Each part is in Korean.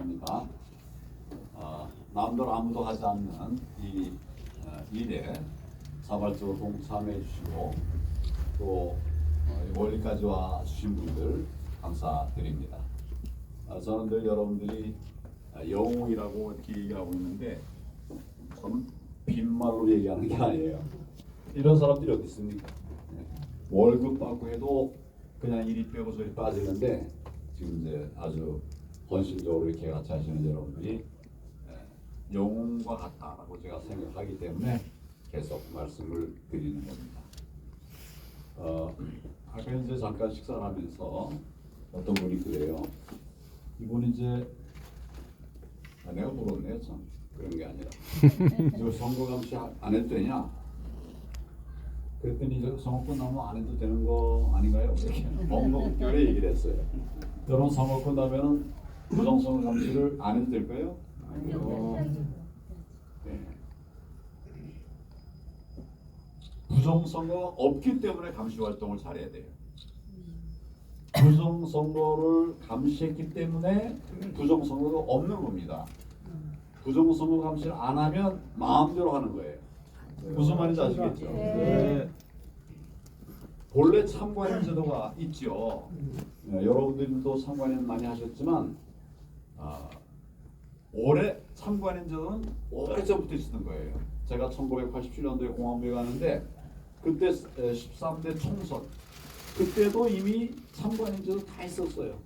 합니다. 어, 남들 아무도 하지 않는 이 어, 일에 자발적으로 동참해 주시고 또 어, 이 멀리까지 와 주신 분들 감사드립니다. 어, 저는 늘 여러분들이 어, 영웅이라고 이렇게 얘기하고 있는데 저는 빈말로 얘기하는 게 아니에요. 이런 사람들이 어디 있습니까? 네. 월급 받고 해도 그냥 이리 빼고 저리 빠지는데 지금 이제 아주 헌신적으로 이렇게 같이 하시는 여러분들이 예, 영웅과 같다라고 제가 생각하기 때문에 계속 말씀을 드리는 겁니다. 어, 아까 이제 잠깐 식사를 하면서 어떤 분이 그래요. 이분 이제 아, 내가 물었네요 참 그런 게 아니라 이거 선거 감시 안 해도 되냐? 그랬더니 저 선거 끝나면 안 해도 되는 거 아닌가요? 이렇게 엉겁결에 얘기를 했어요. 여러분 선거 끝나면은 부정선거 감시를 안 해도 될까요? 네. 부정선거가 없기 때문에 감시 활동을 잘해야 돼요. 부정선거를 감시했기 때문에 부정선거가 없는 겁니다. 부정선거 감시를 안 하면 마음대로 하는 거예요. 무슨 말인지 아시겠죠? 네. 본래 참관인 제도가 있죠. 네, 여러분들도 참관인 많이 하셨지만 아, 올해 참관인 제도는 오래전부터 있었던 거예요. 제가 1987년도에 공항부에 가는데 그때 에, 13대 총선 그때도 이미 참관인 제도 다 있었어요.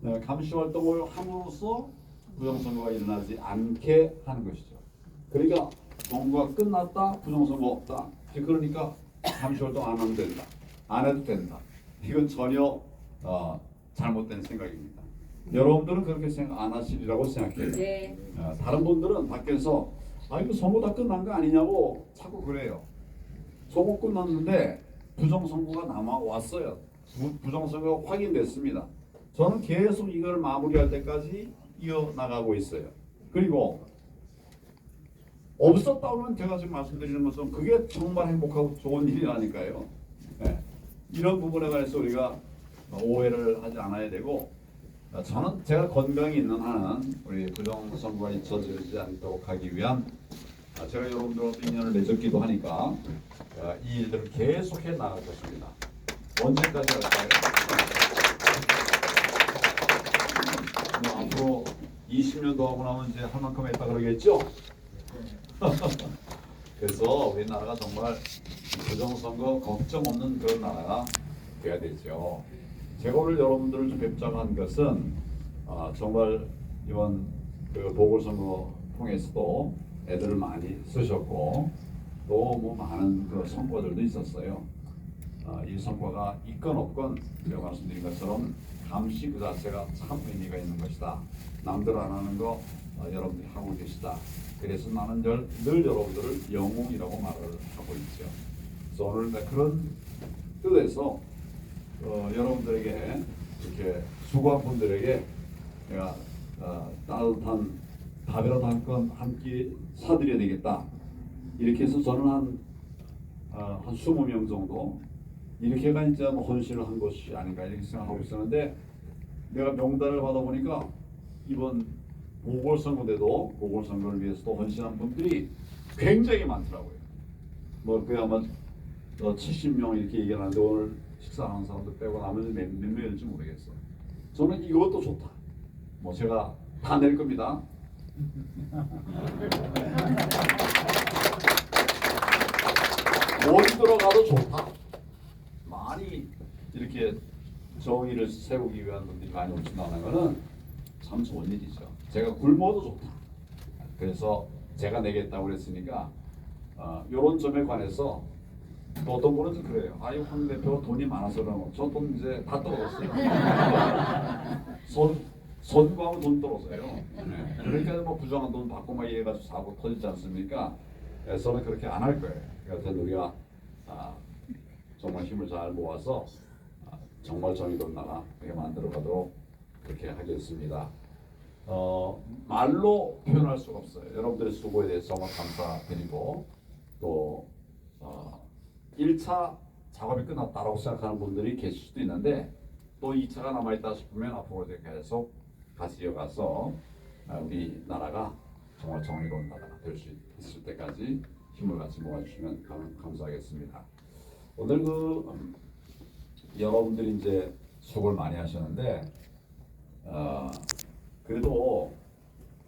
네, 감시 활동을 함으로써 부정선거가 일어나지 않게 하는 것이죠. 그러니까 선거가 끝났다 부정선거 없다. 그러니까 감시 활동 안 하면 된다. 안 해도 된다. 이건 전혀 어, 잘못된 생각입니다. 여러분들은 그렇게 생각 안 하시리라고 생각해요. 네. 어, 다른 분들은 밖에서 아 이거 선거 다 끝난 거 아니냐고 자꾸 그래요. 선거 끝났는데 부정 선거가 남아 왔어요. 부, 부정 선거가 확인됐습니다. 저는 계속 이걸 마무리할 때까지 이어 나가고 있어요. 그리고 없었다면 제가 지금 말씀드리는 것은 그게 정말 행복하고 좋은 일이라니까요. 네. 이런 부분에 관해서 우리가 오해를 하지 않아야 되고 어, 저는 제가 건강이 있는 한은 우리 부정선거가 잊혀지지 않도록 하기 위한 아, 제가 여러분들과 인연을 맺었기도 하니까 어, 이 일들을 계속해 나갈 것입니다. 언제까지 할까요? 뭐 앞으로 20년 더 하고 나면 이제 할 만큼 했다 그러겠죠? 그래서 우리나라가 정말 부정선거 걱정 없는 그런 나라가 돼야 되죠. 제가 오늘 여러분들을 좀 뵙자고 한 것은 아, 정말 이번 그 보궐선거 통해서도 애들을 많이 쓰셨고 또뭐 많은 그 선거들도 있었어요. 아, 이 선거가 있건 없건 제가 말씀드린 것처럼 감시 그 자체가 참 의미가 있는 것이다. 남들 안 하는 거 어, 여러분들이 하고 계시다. 그래서 나는 늘, 늘 여러분들을 영웅이라고 말을 하고 있죠. 그래서 오늘 내 그런 뜻에서 어, 여러분들에게 이렇게 수고한 분들에게 내가 어, 따뜻한 밥이라도 한건 한 끼 사드려야 되겠다. 이렇게 해서 저는 한, 어, 한 20명 정도 이렇게가 이제 뭐 헌신을 한 것이 아닌가 이렇게 생각하고 있었는데 내가 명단을 받아보니까 이번 보궐선거 때도 보궐선거를 위해서도 헌신한 분들이 굉장히 많더라고요. 뭐 그게 아마 어, 70명 이렇게 얘기하는데 오늘 식사하는 사람들 빼고 나머지 몇, 몇 명일지 모르겠어. 저는 이것도 좋다. 뭐 제가 다 낼 겁니다. 어디 들어가도 좋다. 많이 이렇게 정의를 세우기 위한 분들이 많이 오신다는 것은 참 좋은 일이죠. 제가 굶어도 좋다. 그래서 제가 내겠다고 그랬으니까 어, 이런 점에 관해서 또 어떤 분은 좀 그래요. 아유 황 대표가 돈이 많아서 그런 거. 저돈 이제 다 떨어졌어요. 선 선거하면 돈 떨어져요. 네. 그러니까 뭐 부정한 돈 받고 막 이래가지고 사고 터지지 않습니까? 예, 저는 그렇게 안 할 거예요. 그래서 우리가 아, 정말 힘을 잘 모아서 아, 정말 정의로운 나라 그렇게 만들어가도록 그렇게 하겠습니다. 어, 말로 표현할 수가 없어요. 여러분들의 수고에 대해서 정말 감사드리고 또 어, 1차 작업이 끝났다라고 생각하는 분들이 계실 수도 있는데 또 2차가 남아있다 싶으면 앞으로 계속 같이 이어가서 아, 우리 나라가 정말 정의로운 나라가 될 수 있을 때까지 힘을 같이 모아주시면 감, 감사하겠습니다. 오늘 그 음, 여러분들이 이제 수고를 많이 하셨는데 어, 그래도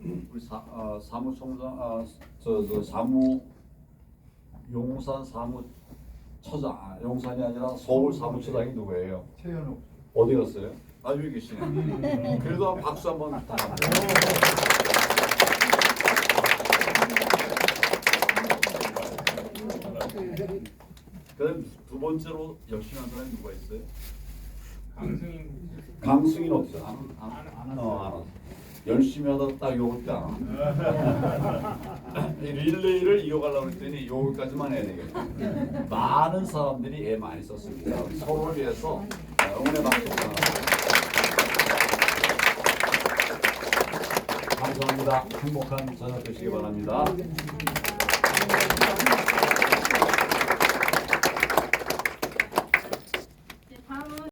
우리 사, 어, 사무총장 어, 저, 저 사무 용산 사무 처장 아, 용산이 아니라 서울 사무처장이 누구예요? 최현욱 어디 갔어요? 아 여기 계시네. 그래도 박수 한번. 그다음 두 번째로 열심히 한 사람이 누가 있어요? 강승인 강승인 없어요. 안, 안, 안, 어, 안 왔어. 열심히 하다 딱 요것도 안 와. 이 릴레이를 이어가려고 했더니 요거까지만 해야 되겠네. 많은 사람들이 애 많이 썼습니다. 서로를 위해서 응원의 박수. 감사합니다. 행복한 저녁 되시기 바랍니다.